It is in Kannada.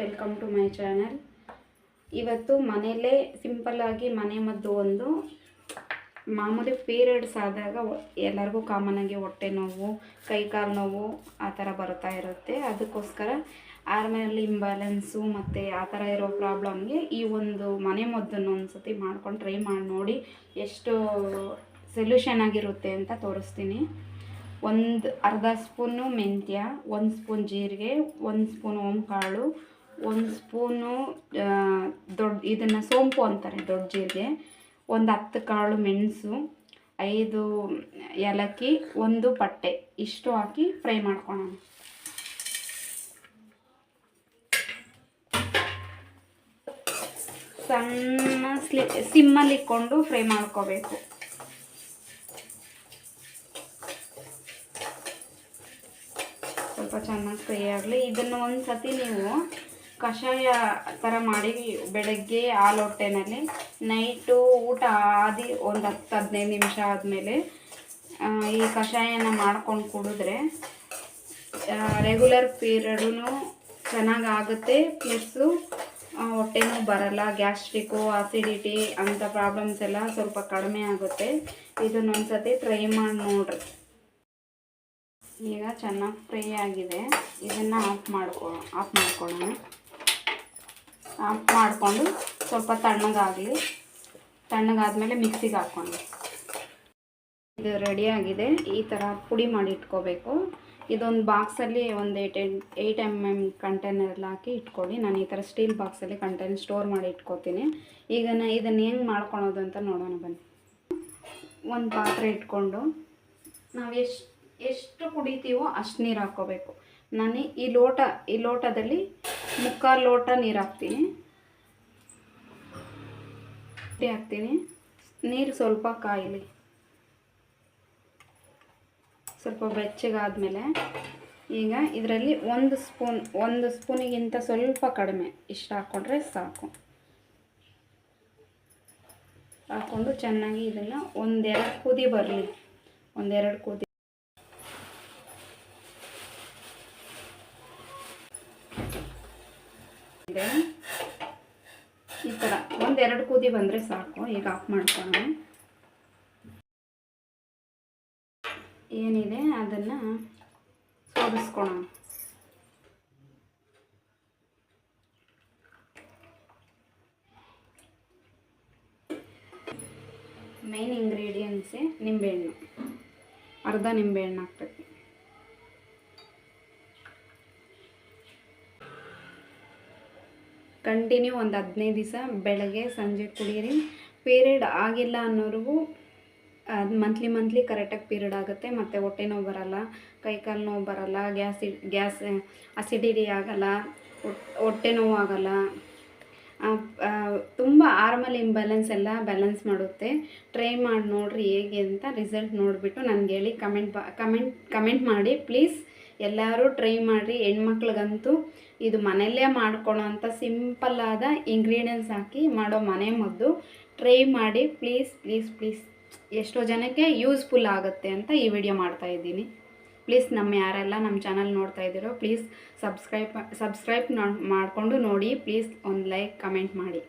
ವೆಲ್ಕಮ್ ಟು ಮೈ ಚಾನಲ್ ಇವತ್ತು ಮನೆಯಲ್ಲೇ ಸಿಂಪಲ್ಲಾಗಿ ಮನೆ ಮದ್ದು ಒಂದು. ಮಾಮೂಲಿ ಪೀರಿಯಡ್ಸ್ ಆದಾಗ ಎಲ್ಲರಿಗೂ ಕಾಮನ್ ಆಗಿ ಹೊಟ್ಟೆ ನೋವು, ಕೈ ಕಾಲು ನೋವು ಆ ಥರ ಬರ್ತಾ ಇರುತ್ತೆ. ಅದಕ್ಕೋಸ್ಕರ ಹಾರ್ಮೋನಲ್ ಇಂಬ್ಯಾಲೆನ್ಸು ಮತ್ತು ಆ ಥರ ಇರೋ ಪ್ರಾಬ್ಲಮ್ಗೆ ಈ ಒಂದು ಮನೆ ಮದ್ದನ್ನು ಒಂದು ಸತಿ ಮಾಡ್ಕೊಂಡು ಟ್ರೈ ಮಾಡಿ ನೋಡಿ ಎಷ್ಟು ಸೊಲ್ಯೂಷನ್ ಆಗಿರುತ್ತೆ ಅಂತ ತೋರಿಸ್ತೀನಿ. ಒಂದು ಅರ್ಧ ಸ್ಪೂನು ಮೆಂತ್ಯ, ಒಂದು ಸ್ಪೂನ್ ಜೀರಿಗೆ, ಒಂದು ಸ್ಪೂನ್ ಓಂಕಾಳು ಒಂದು ಸ್ಪೂನು ದೊಡ್ಡ ಇದನ್ನು ಸೋಂಪು ಅಂತಾರೆ ದೊಡ್ಡ ಜೀರಿಗೆ. ಒಂದು ಹತ್ತು ಕಾಳು ಮೆಣಸು, ಐದು ಏಲಕ್ಕಿ, ಒಂದು ಪಟ್ಟೆ. ಇಷ್ಟು ಹಾಕಿ ಫ್ರೈ ಮಾಡ್ಕೊಳ್ಳೋಣ ಸಣ್ಣ ಸ್ಲಿ, ಸಿಮ್ಮಲ್ಲಿ ಇಕ್ಕೊಂಡು ಫ್ರೈ ಮಾಡ್ಕೋಬೇಕು. ಸ್ವಲ್ಪ ಚೆನ್ನಾಗಿ ಫ್ರೈ ಆಗಲಿ. ಇದನ್ನು ಒಂದು ಸತಿ ನೀವು ಕಷಾಯ ಥರ ಮಾಡಿ ಬೆಳಗ್ಗೆ ಹಾಲು ಹೊಟ್ಟೆನಲ್ಲಿ ನೈಟು ಊಟ ಆದಿ ಒಂದು ಹತ್ತು ಹದಿನೈದು ನಿಮಿಷ ಆದಮೇಲೆ ಈ ಕಷಾಯನ ಮಾಡ್ಕೊಂಡು ಕುಡಿದ್ರೆ ರೆಗ್ಯುಲರ್ ಪೀರಿಯಡೂ ಚೆನ್ನಾಗಿ ಆಗುತ್ತೆ ಪ್ಲಸ್ಸು ಹೊಟ್ಟೆನೂ ಬರಲ್ಲ ಗ್ಯಾಸ್ಟ್ರಿಕ್ಕು ಆಸಿಡಿಟಿ ಅಂಥ ಪ್ರಾಬ್ಲಮ್ಸ್ ಎಲ್ಲ ಸ್ವಲ್ಪ ಕಡಿಮೆ ಆಗುತ್ತೆ. ಇದನ್ನೊಂದು ಸತಿ ಟ್ರೈ ಮಾಡಿ ನೋಡ್ರಿ. ಈಗ ಚೆನ್ನಾಗಿ ಫ್ರೈ ಆಗಿದೆ. ಇದನ್ನು ಆಫ್ ಮಾಡ್ಕೊ ಆಫ್ ಮಾಡ್ಕೊಳ್ಳೋಣ ಮಾಡಿಕೊಂಡು ಸ್ವಲ್ಪ ತಣ್ಣಗಾಗಲಿ. ತಣ್ಣಗಾದ್ಮೇಲೆ ಮಿಕ್ಸಿಗೆ ಹಾಕ್ಕೊಂಡು. ಇದು ರೆಡಿ ಆಗಿದೆ. ಈ ಥರ ಪುಡಿ ಮಾಡಿ ಇಟ್ಕೋಬೇಕು. ಇದೊಂದು ಬಾಕ್ಸಲ್ಲಿ ಒಂದು ಏಟ್ ಏಯ್ಟ್ ಎಂ ಎಂ ಕಂಟೈನರಲ್ಲಿ ಹಾಕಿ ಇಟ್ಕೊಳ್ಳಿ. ನಾನು ಈ ಥರ ಸ್ಟೀಲ್ ಬಾಕ್ಸಲ್ಲಿ ಕಂಟೈನರ್ ಸ್ಟೋರ್ ಮಾಡಿ ಇಟ್ಕೋತೀನಿ. ಈಗ ಇದನ್ನು ಹೆಂಗೆ ಮಾಡ್ಕೊಳೋದು ಅಂತ ನೋಡೋಣ ಬನ್ನಿ. ಒಂದು ಪಾತ್ರೆ ಇಟ್ಕೊಂಡು ನಾವು ಎಷ್ಟು ಎಷ್ಟು ಕುಡಿತೀವೋ ಅಷ್ಟು ನೀರು ಹಾಕ್ಕೋಬೇಕು. ನಾನು ಈ ಲೋಟ, ಈ ಲೋಟದಲ್ಲಿ ಮುಕ್ಕಾಲು ಲೋಟ ನೀರು ಹಾಕ್ತೀನಿ. ಟೀ ಹಾಕ್ತೀನಿ. ನೀರು ಸ್ವಲ್ಪ ಕಾಯಲಿ. ಸ್ವಲ್ಪ ಬೆಚ್ಚಗಾದ್ಮೇಲೆ ಈಗ ಇದರಲ್ಲಿ ಒಂದು ಸ್ಪೂನ್, ಒಂದು ಸ್ಪೂನಿಗಿಂತ ಸ್ವಲ್ಪ ಕಡಿಮೆ ಇಷ್ಟು ಹಾಕ್ಕೊಂಡ್ರೆ ಸಾಕು. ಹಾಕ್ಕೊಂಡು ಚೆನ್ನಾಗಿ ಇದನ್ನು ಒಂದೆರಡು ಕುದಿ ಬರಲಿ. ಒಂದೆರಡು ಕುದಿ ಇದೆ. ಈ ಥರ ಒಂದೆರಡು ಕುದಿ ಬಂದರೆ ಸಾಕು. ಈಗ ಆಫ್ ಮಾಡ್ಕೊಳ್ಳೋಣ. ಏನಿದೆ ಅದನ್ನು ಸೋದಿಸ್ಕೊಳೋಣ ಮೇನ್ ಇಂಗ್ರೀಡಿಯೆಂಟ್ಸೇ ನಿಂಬೆಹಣ್ಣು. ಅರ್ಧ ನಿಂಬೆಹಣ್ಣು ಹಾಕ್ಬೇಕು. ಕಂಟಿನ್ಯೂ ಒಂದು ಹದಿನೈದು ದಿವಸ ಬೆಳಗ್ಗೆ, ಸಂಜೆ ಕುಡಿಯಿರಿ. ಪೀರಿಯಡ್ ಆಗಿಲ್ಲ ಅನ್ನೋರಿಗೂ ಅದು ಮಂತ್ಲಿ ಮಂತ್ಲಿ ಕರೆಕ್ಟಾಗಿ ಪೀರಿಯಡ್ ಆಗುತ್ತೆ. ಮತ್ತು ಹೊಟ್ಟೆ ನೋವು ಬರಲ್ಲ ಕೈಕಾಲು ನೋವು ಬರಲ್ಲ, ಗ್ಯಾಸ್ ಗ್ಯಾಸ್ ಅಸಿಡಿಟಿ ಆಗಲ್ಲ ಹೊಟ್ಟೆ ನೋವು ಆಗಲ್ಲ. ತುಂಬ ಆರ್ಮಲ್ ಇಂಬ್ಯಾಲೆನ್ಸ್ ಎಲ್ಲ ಬ್ಯಾಲೆನ್ಸ್ ಮಾಡುತ್ತೆ. ಟ್ರೈ ಮಾಡಿ ನೋಡಿರಿ ಹೇಗೆ ಅಂತ ರಿಸಲ್ಟ್ ನೋಡಿಬಿಟ್ಟು ನನಗೆ ಹೇಳಿ ಕಮೆಂಟ್ ಬಾ ಕಮೆಂಟ್ ಕಮೆಂಟ್ ಮಾಡಿ. ಪ್ಲೀಸ್ ಎಲ್ಲರೂ ಟ್ರೈ ಮಾಡಿರಿ. ಹೆಣ್ಮಕ್ಳಿಗಂತೂ ಇದು ಮನೆಯಲ್ಲೇ ಮಾಡ್ಕೊಳ್ಳೋ ಅಂಥ ಸಿಂಪಲ್ಲಾದ ಇಂಗ್ರೀಡಿಯೆಂಟ್ಸ್ ಹಾಕಿ ಮಾಡೋ ಮನೆ ಮದ್ದು ಟ್ರೈ ಮಾಡಿ ಪ್ಲೀಸ್ ಪ್ಲೀಸ್ ಪ್ಲೀಸ್ ಎಷ್ಟೋ ಜನಕ್ಕೆ ಯೂಸ್ಫುಲ್ ಆಗುತ್ತೆ ಅಂತ ಈ ವಿಡಿಯೋ ಮಾಡ್ತಾ ಇದ್ದೀನಿ. ಪ್ಲೀಸ್ ನಮ್ಮ ಯಾರೆಲ್ಲ ನಮ್ಮ ಚಾನಲ್ ನೋಡ್ತಾ ಇದ್ದೀರೋ ಪ್ಲೀಸ್ ಸಬ್ಸ್ಕ್ರೈಬ್ ಸಬ್ಸ್ಕ್ರೈಬ್ ಮಾಡಿಕೊಂಡು ನೋಡಿ. ಪ್ಲೀಸ್ ಒಂದು ಲೈಕ್ ಕಮೆಂಟ್ ಮಾಡಿ.